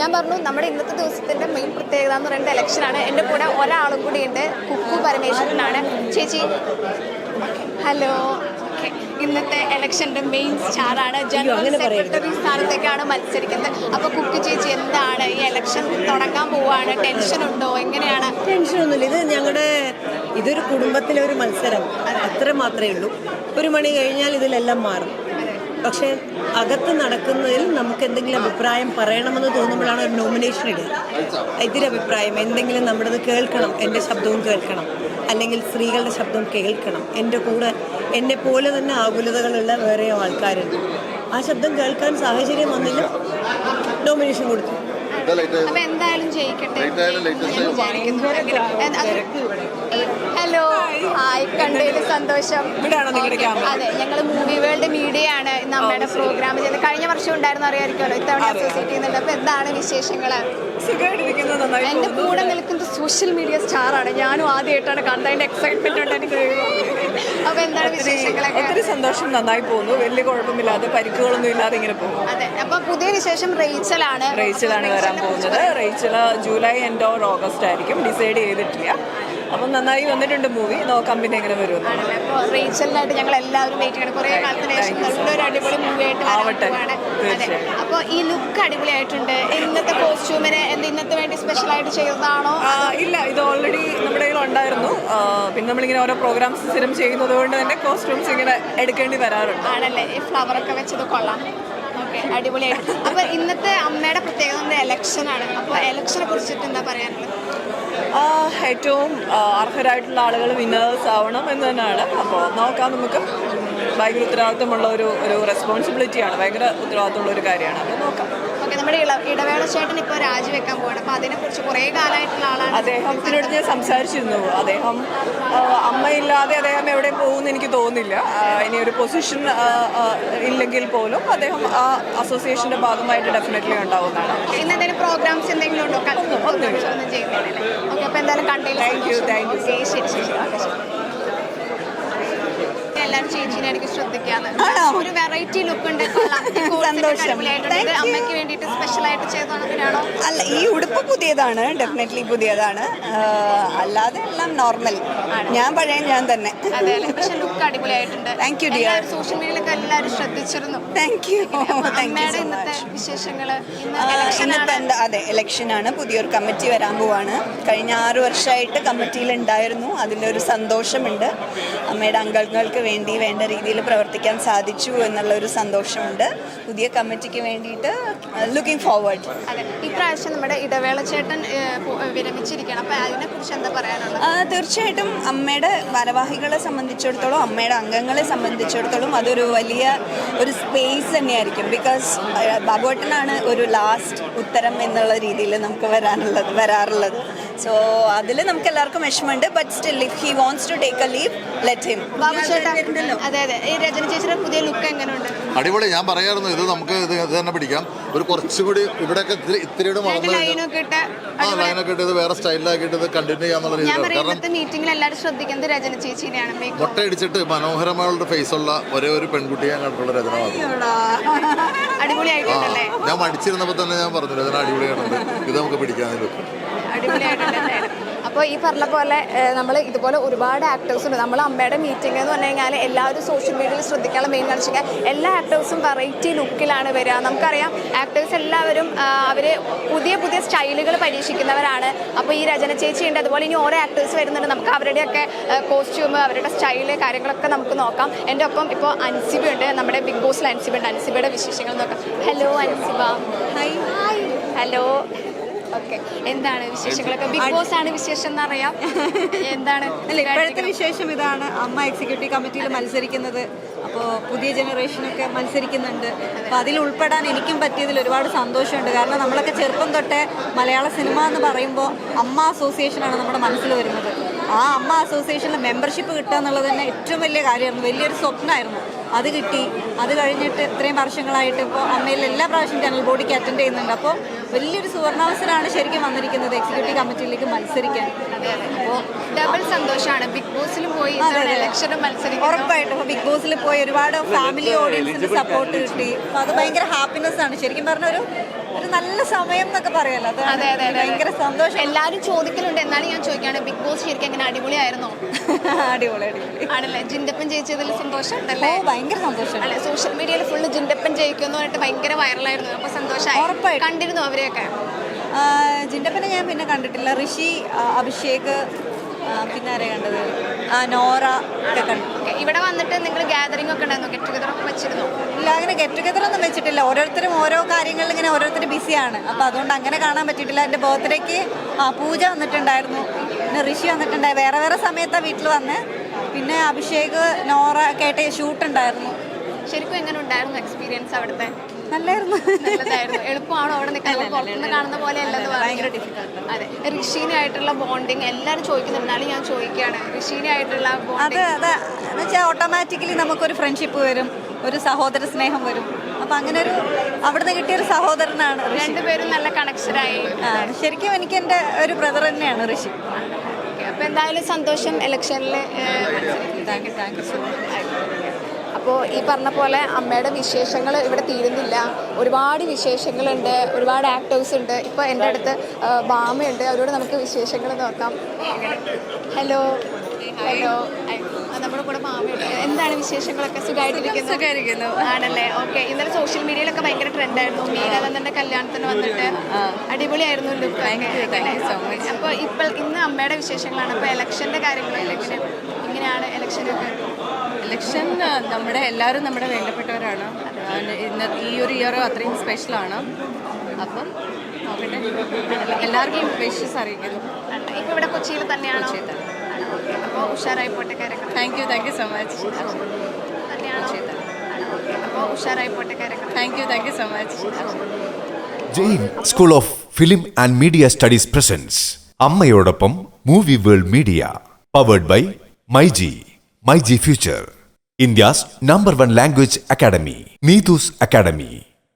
ഞാൻ പറഞ്ഞു നമ്മുടെ ഇന്നത്തെ ദിവസത്തിന്റെ മെയിൻ പ്രത്യേകത എന്ന് പറയുന്നത് ഇലക്ഷനാണ് എന്റെ കൂടെ ഒരാളും കൂടി ഉണ്ട് കുക്കു പരമേശ്വരനാണ്. ചേച്ചി ഹലോ ഇന്നത്തെ ഇലക്ഷന്റെ മെയിൻ സ്റ്റാറാണ് ജനറൽ സെക്രട്ടറി സ്ഥാനത്തേക്കാണ് മത്സരിക്കുന്നത്. അപ്പൊ കുക്കു ചേച്ചി എന്താണ് ഈ ഇലക്ഷൻ തുടങ്ങാൻ പോവാണ്? ടെൻഷൻ ഉണ്ടോ? എങ്ങനെയാണ്? ടെൻഷൻ ഒന്നുമില്ല. ഇത് ഞങ്ങളുടെ ഇതൊരു കുടുംബത്തിലെ ഒരു മത്സരം. അത്ര മാത്രമേ ഉള്ളൂ. ഒരു മണി കഴിഞ്ഞാൽ ഇതിലെല്ലാം മാറും. പക്ഷേ അകത്ത് നടക്കുന്നതിൽ നമുക്ക് എന്തെങ്കിലും അഭിപ്രായം പറയണമെന്ന് തോന്നുമ്പോഴാണ് ഒരു നോമിനേഷൻ ഇടുക. എതിരഭിപ്രായം എന്തെങ്കിലും നമ്മുടേത് കേൾക്കണം എന്റെ ശബ്ദവും കേൾക്കണം. അല്ലെങ്കിൽ സ്ത്രീകളുടെ ശബ്ദം കേൾക്കണം. എന്റെ കൂടെ എന്നെ പോലെ തന്നെ ആകുലതകളുള്ള വേറെ ആൾക്കാരുണ്ട്. ആ ശബ്ദം കേൾക്കാൻ സാഹചര്യം വന്നില്ല. നോമിനേഷൻ കൊടുത്തു. അപ്പൊ എന്തായാലും ജയിക്കട്ടെ. ഹലോ ഹായ് കണ്ടതിൽ സന്തോഷം. അതെ ഞങ്ങൾ മൂവി വേൾഡ് മീഡിയ ആണ് ഇന്ന് അമ്മയുടെ പ്രോഗ്രാം ചെയ്ത് കഴിഞ്ഞ വർഷം ഉണ്ടായിരുന്നു അറിയാമായിരിക്കുമല്ലോ. ഇത്തവണ അസോസിയേറ്റ് ചെയ്യുന്നുണ്ട്. അപ്പൊ എന്താണ് വിശേഷങ്ങൾ എന്റെ കൂടെ നിൽക്കുന്ന സോഷ്യൽ മീഡിയ സ്റ്റാർ ആണ്. ഞാനും ആദ്യമായിട്ടാണ് കണ്ടതിന്റെ എക്സൈറ്റ്മെന്റ് ഉണ്ട് എനിക്ക് അപ്പൊ എന്താണ് വിശേഷങ്ങളൊക്കെ? ഒത്തിരി സന്തോഷം നന്നായി പോകുന്നു. വലിയ കുഴപ്പമില്ലാതെ പരിക്കുകളൊന്നും ഇല്ലാതെ ഇങ്ങനെ പോകുന്നു. അതെ. അപ്പൊ പുതിയ വിശേഷം റേച്ചലാണ്. റേച്ചലാണ് വരാൻ പോകുന്നത്. Rachel July end or August ആയിരിക്കും. ഡിസൈഡ് ചെയ്തിട്ടില്ല. അപ്പം നന്നായി വന്നിട്ടുണ്ട് മൂവി നോക്കാം പിന്നെ എങ്ങനെ വരും റീച്ചലിനായിട്ട് ഞങ്ങൾ എല്ലാവരും വെയിറ്റ് ചെയ്യണം. കുറെ കാലത്തിന് ശേഷം നല്ലൊരു അടിപൊളി മൂവി ആയിട്ട് ആവട്ടെ. പോവാണ്. അതെ. തീർച്ചയായും. അപ്പൊ ഈ ലുക്ക് അടിപൊളിയായിട്ടുണ്ട്. ഇന്നത്തെ കോസ്റ്റ്യൂമിന് ആയിട്ട് ചെയ്തതാണോ ഇല്ല ഇത് ഓൾറെഡി നമ്മുടെ കയ്യിൽ ഉണ്ടായിരുന്നു. പിന്നെ നമ്മളിങ്ങനെ ഓരോ പ്രോഗ്രാംസ് സ്ഥിരം ചെയ്യുന്നത് കൊണ്ട് തന്നെ കോസ്റ്റ്യൂംസ് ഇങ്ങനെ എടുക്കേണ്ടി വരാറുണ്ട്. ആണല്ലേ? ഈ ഫ്ലവർ ഒക്കെ വെച്ചത് കൊള്ളാം. ഓക്കെ അടിപൊളിയായിട്ട്. അപ്പൊ ഇന്നത്തെ അമ്മയുടെ പ്രത്യേകത ഇലക്ഷൻ ആണ്. അപ്പൊ ഇലക്ഷനെ കുറിച്ചിട്ട് എന്താ പറയാനുള്ളത്? ഏറ്റവും അർഹരായിട്ടുള്ള ആളുകൾ വിന്നേഴ്സ് ആവണം എന്ന് തന്നെയാണ്. അപ്പോൾ നോക്കാം നമുക്ക്. ഭയങ്കര ഉത്തരവാദിത്തമുള്ള ഒരു ഒരു റെസ്പോൺസിബിലിറ്റിയാണ് ഭയങ്കര ഉത്തരവാദിത്തമുള്ള ഒരു കാര്യമാണ്. അപ്പോൾ നോക്കാം. ഓക്കെ നമ്മുടെ ഇടവേള ചേട്ടൻ ഇപ്പോൾ രാജിവെക്കാൻ അപ്പോൾ അതിനെക്കുറിച്ച് കുറേ കാലമായിട്ടുള്ള ആളാണ്. അദ്ദേഹത്തിനോട് ഞാൻ സംസാരിച്ചിരുന്നു. അദ്ദേഹം അമ്മയില്ലാതെ അദ്ദേഹം എവിടെ പോകുമെന്ന് എനിക്ക് തോന്നുന്നില്ല. ഇനി ഒരു പൊസിഷൻ ഇല്ലെങ്കിൽ പോലും അദ്ദേഹം ആ അസോസിയേഷന്റെ ഭാഗമായിട്ട് ഡെഫിനറ്റ്ലി ഉണ്ടാവുന്നതാണ്. ഇന്ന് എന്തെങ്കിലും പ്രോഗ്രാംസ് എന്തെങ്കിലും ഉണ്ടോ. ഒന്നും ചെയ്യുന്നില്ല ഓക്കെ അപ്പോൾ എന്തായാലും കണ്ടില്ല ശരി ശരി. എല്ലാവരും ചേച്ചീനെ എനിക്ക് ശ്രദ്ധിക്കാന്ന്. ഒരു വെറൈറ്റി ലുക്ക് ഉണ്ട്. സന്തോഷം. അമ്മയ്ക്ക് വേണ്ടിയിട്ട് സ്പെഷ്യലായിട്ട് അല്ല ഈ ഉടുപ്പ് പുതിയതാണ്. ഡെഫിനറ്റ്ലി പുതിയതാണ്. അല്ലാതെ എല്ലാം നോർമൽ ഞാൻ പഴയ ഞാൻ തന്നെ. അതെ പക്ഷെ ലുക്ക് അടിപൊളിയായിട്ടുണ്ട്. You, dear. എല്ലാവരും സോഷ്യൽ മീഡിയയിലൊക്കെ എല്ലാവരും ശ്രദ്ധിച്ചിരുന്നു. താങ്ക് യു താങ്ക് യു ഇന്നത്തെ election ഇന്നത്തെ ആണ്. എന്താ? അതെ ഇലക്ഷനാണ് പുതിയൊരു കമ്മിറ്റി വരാൻ പോവാണ്. കഴിഞ്ഞ ആറ് വർഷമായിട്ട് കമ്മിറ്റിയിൽ ഉണ്ടായിരുന്നു അതിന്റെ ഒരു സന്തോഷമുണ്ട്. അമ്മയുടെ അംഗങ്ങൾക്ക് വേണ്ടി വേണ്ട രീതിയിൽ പ്രവർത്തിക്കാൻ സാധിച്ചു എന്നുള്ള ഒരു സന്തോഷമുണ്ട്. പുതിയ കമ്മിറ്റിക്ക് വേണ്ടിയിട്ട് ലുക്കിംഗ് ഫോർവേഡ് അതെ. ഇപ്രാവശ്യം നമ്മുടെ ഇടവേള ചേട്ടൻ വിരമിച്ചിരിക്കണം അപ്പൊ അതിനെ കുറിച്ച് എന്താ പറയാനുള്ളത്? തീർച്ചയായിട്ടും അമ്മയുടെ ഭാരവാഹികളെ സംബന്ധിച്ചിടത്തോളം അമ്മയുടെ അംഗങ്ങളെ സംബന്ധിച്ചിടത്തോളം അതൊരു വലിയ ഒരു സ്പേസ് തന്നെയായിരിക്കും. ബിക്കോസ് ബാബുവേട്ടനാണ് ഒരു ലാസ്റ്റ് ഉത്തരം എന്നുള്ള രീതിയിൽ നമുക്ക് വരാനുള്ളത് വരാറുള്ളത്. സോ അതിൽ നമുക്ക് എല്ലാവർക്കും വിഷമമുണ്ട് but still if he wants to take a leave let him അതെ അതെ. ഈ രചന ചേച്ചിയുടെ പുതിയ ലുക്ക് എങ്ങനെയുണ്ട്? അടിപൊളി. ഞാൻ പറയായിരുന്നു ഇത് നമുക്ക് ഇത് ഇത് തന്നെ പിടിക്കാം. ഒരു കുറച്ചുകൂടി ഇവിടെയൊക്കെ ഇത്തിരി ഇത്തിരിയുടെ വളർന്നു ലൈനൊക്കെ ഇട്ട് ആ ലൈനൊക്കെ ഇട്ട് ഇത് വേറെ സ്റ്റൈലിലാക്കിയിട്ട് ഇത് കണ്ടിന്യൂ ചെയ്യാന്നുള്ള ഞാൻ രീതിയിലാണ്. പറയും കാരണം ഇന്നത്തെ മീറ്റിംഗിൽ എല്ലാവരും ശ്രദ്ധിക്കുന്നത് രചന ചേച്ചിയുടെയാണ് മേക്കപ്പ് മുട്ടയടിച്ചിട്ട് മനോഹരമായുള്ള ഫേസുള്ള ഒരേ ഒരു പെൺകുട്ടിയെ ഞാൻ കണ്ടിട്ടുള്ള രചന മാത്രം. ആ അടിപൊളിയായിട്ടുണ്ടല്ലേ ഞാൻ മടിച്ചിരുന്നപ്പോൾ തന്നെ ഞാൻ പറഞ്ഞു രചന അടിപൊളിയാണ് ഇത് നമുക്ക് പിടിക്കാൻ വെക്കും അടിപൊളിയായിട്ടുണ്ട് എന്തായാലും അപ്പോൾ ഈ പറഞ്ഞ പോലെ നമ്മൾ ഇതുപോലെ ഒരുപാട് ആക്ടേഴ്സ് ഉണ്ട്. നമ്മൾ അമ്മയുടെ മീറ്റിംഗ് എന്ന് പറഞ്ഞു കഴിഞ്ഞാൽ എല്ലാവരും സോഷ്യൽ മീഡിയയിൽ ശ്രദ്ധിക്കാനുള്ള മെയിൻ കാണിച്ചാൽ എല്ലാ ആക്ടേഴ്സും വെറൈറ്റി ലുക്കിലാണ് വരിക. നമുക്കറിയാം ആക്ടേഴ്സ് എല്ലാവരും അവർ പുതിയ പുതിയ സ്റ്റൈലുകൾ പരീക്ഷിക്കുന്നവരാണ്. അപ്പോൾ ഈ രചന ചേച്ചി ഉണ്ട്. അതുപോലെ ഇനി ഓരോ ആക്ടേഴ്സ് വരുന്നുണ്ട്. നമുക്ക് അവരുടെയൊക്കെ കോസ്റ്റ്യൂം അവരുടെ സ്റ്റൈൽ കാര്യങ്ങളൊക്കെ നമുക്ക് നോക്കാം. എന്റെ ഒപ്പം ഇപ്പോൾ അൻസിബി ഉണ്ട്. നമ്മുടെ ബിഗ് ബോസിൽ അൻസിബ ഉണ്ട്. അൻസിബയുടെ വിശേഷങ്ങൾ നോക്കാം. Hello Ansiba. Hi hello okay. എന്താണ് വിശേഷങ്ങളൊക്കെ? ബിഗ് ബോസ് ആണ് വിശേഷം എന്നറിയാം. എന്താണ് അല്ല ഇപ്പോഴത്തെ വിശേഷം ഇതാണ്. അമ്മ എക്സിക്യൂട്ടീവ് കമ്മിറ്റിയിൽ മത്സരിക്കുന്നത്. അപ്പോൾ പുതിയ ജനറേഷനൊക്കെ മത്സരിക്കുന്നുണ്ട്. അപ്പോൾ അതിൽ ഉൾപ്പെടാൻ എനിക്കും പറ്റിയതിൽ ഒരുപാട് സന്തോഷമുണ്ട്. കാരണം നമ്മളൊക്കെ ചെറുപ്പം തൊട്ടേ മലയാള സിനിമ എന്ന് പറയുമ്പോൾ അമ്മ അസോസിയേഷനാണ് നമ്മുടെ മനസ്സിൽ വരുന്നത്. ആ അമ്മ അസോസിയേഷനിൽ മെമ്പർഷിപ്പ് കിട്ടുക എന്നുള്ളത് തന്നെ ഏറ്റവും വലിയ കാര്യമായിരുന്നു. വലിയൊരു സ്വപ്നമായിരുന്നു. അത് കിട്ടി. അത് കഴിഞ്ഞിട്ട് ഇത്രയും വർഷങ്ങളായിട്ട് ഇപ്പോൾ അമ്മയിൽ എല്ലാ പ്രാവശ്യം ജനറൽ ബോഡിക്ക് അറ്റൻഡ് ചെയ്യുന്നുണ്ട്. അപ്പോൾ വലിയൊരു സുവർണാവസരമാണ് ശരിക്കും വന്നിരിക്കുന്നത് എക്സിക്യൂട്ടീവ് കമ്മിറ്റിയിലേക്ക് മത്സരിക്കാൻ. അപ്പോൾ ഡബിൾ സന്തോഷമാണ് ബിഗ് ബോസിൽ പോയി ഇലക്ഷനും മത്സരിക്കുന്നു. ഉറപ്പായിട്ടും. ഇപ്പോൾ ബിഗ് ബോസിൽ പോയി ഒരുപാട് ഫാമിലി ഓഡിയൻസിന് സപ്പോർട്ട് കിട്ടി. അപ്പോൾ അത് ഭയങ്കര ഹാപ്പിനെസ് ആണ്. ശരിക്കും പറഞ്ഞ ഒരു ഒരു നല്ല സമയം എന്നൊക്കെ പറയല്ലോ. അത് അതെ ഭയങ്കര സന്തോഷം. എല്ലാവരും ചോദിക്കലുണ്ട്. എന്നാണ് ഞാൻ ചോദിക്കുകയാണ് ബിഗ് ബോസ് ശരിക്കും എങ്ങനെ അടിപൊളിയായിരുന്നോ? അടിപൊളി അടിപൊളി. ആണല്ലേ? ജിന്തപ്പൻ ജയിച്ചതിൽ സന്തോഷം ഉണ്ടല്ലേ? ഭയങ്കര സന്തോഷം അല്ലെ സോഷ്യൽ മീഡിയയിൽ ഫുള്ള് ജിൻഡപ്പൻ ജയിക്കുമെന്ന് പറഞ്ഞിട്ട് ഭയങ്കര വൈറലായിരുന്നു അപ്പൊ സന്തോഷമായി ഉറപ്പായിട്ടും. കണ്ടിരുന്നു അവരെയൊക്കെ? ജിൻഡപ്പനെ ഞാൻ പിന്നെ കണ്ടിട്ടില്ല. ഋഷി അഭിഷേക് പിന്നെ ആരെയാ കണ്ടത്? നോറ ഒക്കെ കണ്ടു. ഇവിടെ വന്നിട്ട് നിങ്ങൾ ഗാദറിംഗ് ഒക്കെ ഉണ്ടായിരുന്നു? ഗെറ്റ് ടുഗദർ ഒക്കെ വെച്ചിരുന്നു? ഇല്ല അങ്ങനെ ഗെറ്റ് ടുഗദർ ഒന്നും വെച്ചിട്ടില്ല. ഓരോരുത്തരും ഓരോ കാര്യങ്ങളിൽ ഇങ്ങനെ ഓരോരുത്തർ ബിസിയാണ് അപ്പോൾ അതുകൊണ്ട് അങ്ങനെ കാണാൻ പറ്റിയിട്ടില്ല. എന്റെ ബർത്ത്ഡേക്ക് ആ പൂജ വന്നിട്ടുണ്ടായിരുന്നു. പിന്നെ ഋഷി വന്നിട്ടുണ്ടായി. വേറെ വേറെ സമയത്താണ് വീട്ടിൽ വന്ന്. പിന്നെ അഭിഷേക് നോറ കേട്ട ഷൂട്ട് ഉണ്ടായിരുന്നു. ശരിക്കും എങ്ങനെ ഉണ്ടായിരുന്നു എക്സ്പീരിയൻസ് അവിടുത്തെ? നല്ലായിരുന്നു. നല്ലതായിരുന്നു. എളുപ്പമാണോ അവിടെ നിൽക്കാൻ. പുറത്തുനിന്ന് കാണുന്ന പോലെ അല്ലെന്ന് അതെ. ഋഷീനെ ആയിട്ടുള്ള ബോണ്ടിങ് എല്ലാവരും ചോദിക്കുന്നുണ്ട്. എന്നാലും ഞാൻ ചോദിക്കുകയാണ്. ഋഷീനെ ആയിട്ടുള്ള അത് അതെ എന്ന് വെച്ചാൽ ഓട്ടോമാറ്റിക്കലി നമുക്കൊരു ഫ്രണ്ട്ഷിപ്പ് വരും. ഒരു സഹോദര സ്നേഹം വരും. അപ്പം അങ്ങനെ ഒരു അവിടുന്ന് കിട്ടിയ ഒരു സഹോദരനാണ് രണ്ടുപേരും നല്ല കണക്ഷനായി ശരിക്കും എനിക്ക് എന്റെ ഒരു ബ്രദർ തന്നെയാണ് ഋഷി. അപ്പൊ എന്തായാലും സന്തോഷം ഇലക്ഷനിൽ അപ്പോൾ ഈ പറഞ്ഞ പോലെ അമ്മയുടെ വിശേഷങ്ങൾ ഇവിടെ തീരുന്നില്ല. ഒരുപാട് വിശേഷങ്ങളുണ്ട് ഒരുപാട് ആക്ടേഴ്സ് ഉണ്ട്. ഇപ്പോൾ എന്റെ അടുത്ത് ബാമയുണ്ട് അവരോട് നമുക്ക് വിശേഷങ്ങൾ നോക്കാം. ഹലോ. ഹലോ നമ്മുടെ കൂടെ മാമയുണ്ട്. എന്താണ് വിശേഷങ്ങളൊക്കെ സുഖമായിട്ടിരിക്കുന്നു സുഖമായിരിക്കുന്നു. ആണല്ലേ? ഓക്കെ ഇന്നലെ സോഷ്യൽ മീഡിയയിലൊക്കെ ഭയങ്കര ട്രെൻഡായിരുന്നു മീരാനന്ദന്റെ കല്യാണത്തിന് വന്നിട്ട് അടിപൊളിയായിരുന്നു ലുക്ക് അപ്പോൾ ഇപ്പോൾ ഇന്ന് അമ്മയുടെ വിശേഷങ്ങളാണ്. അപ്പോൾ ഇലക്ഷന്റെ കാര്യങ്ങളും എങ്ങനെ എങ്ങനെയാണ് ഇലക്ഷനൊക്കെ ഇലക്ഷൻ നമ്മുടെ എല്ലാവരും നമ്മുടെ വേണ്ടപ്പെട്ടവരാണ്. ഇന്ന് ഈ ഒരു ഇയർ അത്രയും സ്പെഷ്യലാണ് അപ്പം നോക്കട്ടെ. എല്ലാവർക്കും വിഷസ് അറിയിക്കുന്നു. ഇപ്പൊ ഇവിടെ കൊച്ചിയിൽ തന്നെയാണ്. അപ്പോൾ ഉഷാറായി പോട്ടെ കാര്യങ്ങൾ thank you thank you so much അപ്പോൾ ഉഷാറായി പോട്ടെ കാര്യങ്ങൾ thank you thank you so much Jain school of film and media studies presence അമ്മയോടൊപ്പം movie world media powered by myG myG future India's number one language academy Neethu's academy